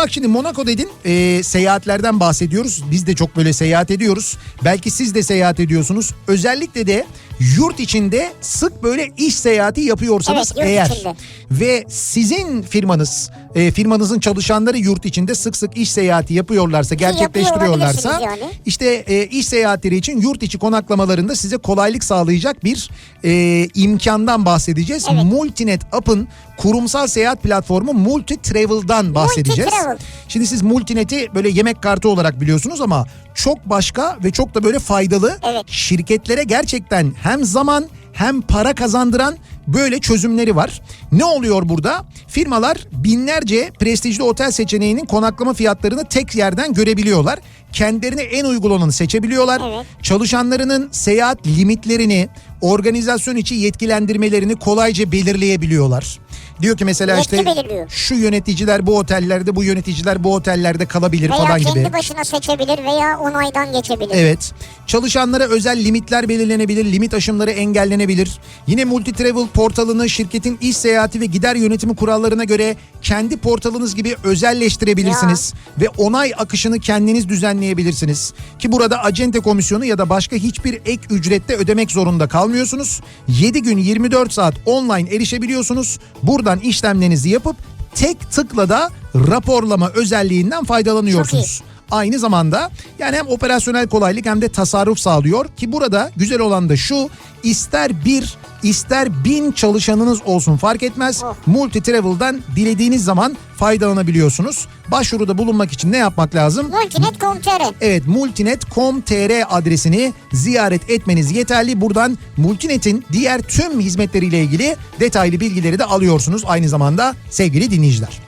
bak şimdi Monaco dedin e, seyahatlerden bahsediyoruz. Biz de çok böyle seyahat ediyoruz. Belki siz de seyahat ediyorsunuz. Özellikle de yurt içinde sık böyle iş seyahati yapıyorsanız Evet, eğer içinde. ve sizin firmanız e, firmanızın çalışanları yurt içinde sık sık iş seyahati yapıyorlarsa gerçekleştiriyorlarsa yapıyor yani. işte e, iş seyahatleri için yurt içi konaklamalarında size kolaylık sağlayacak bir e, imkandan bahsedeceğiz. Evet. Multinet App'ın kurumsal seyahat platformu Multi Travel'dan bahsedeceğiz. Travel. Şimdi siz Multinet'i böyle yemek kartı olarak biliyorsunuz ama çok başka ve çok da böyle faydalı Evet. şirketlere gerçekten hem zaman hem para kazandıran böyle çözümleri var. Ne oluyor burada? Firmalar binlerce prestijli otel seçeneğinin konaklama fiyatlarını tek yerden görebiliyorlar. Kendilerine en uygun olanı seçebiliyorlar. Evet. Çalışanlarının seyahat limitlerini, organizasyon içi yetkilendirmelerini kolayca belirleyebiliyorlar. Diyor ki mesela Yetki işte belirliyor. şu yöneticiler bu otellerde, bu yöneticiler bu otellerde kalabilir Veya falan kendi gibi. başına seçebilir veya onaydan geçebilir. Evet. Çalışanlara özel limitler belirlenebilir, limit aşımları engellenebilir. Yine Multi Travel portalını şirketin iş seyahati ve gider yönetimi kurallarına göre kendi portalınız gibi özelleştirebilirsiniz ve onay akışını kendiniz düzenleyebilirsiniz. Ki burada acente komisyonu ya da başka hiçbir ek ücrette ödemek zorunda kalmıyorsunuz. 7 gün 24 saat online erişebiliyorsunuz. Buradan işlemlerinizi yapıp tek tıkla da raporlama özelliğinden faydalanıyorsunuz. Aynı zamanda yani hem operasyonel kolaylık hem de tasarruf sağlıyor ki burada güzel olan da şu ister bir ister bin çalışanınız olsun fark etmez. Oh. Multi Travel'dan dilediğiniz zaman faydalanabiliyorsunuz. Başvuruda bulunmak için ne yapmak lazım? Multinet.com.tr Evet multinet.com.tr adresini ziyaret etmeniz yeterli. Buradan Multinet'in diğer tüm hizmetleriyle ilgili detaylı bilgileri de alıyorsunuz aynı zamanda sevgili dinleyiciler.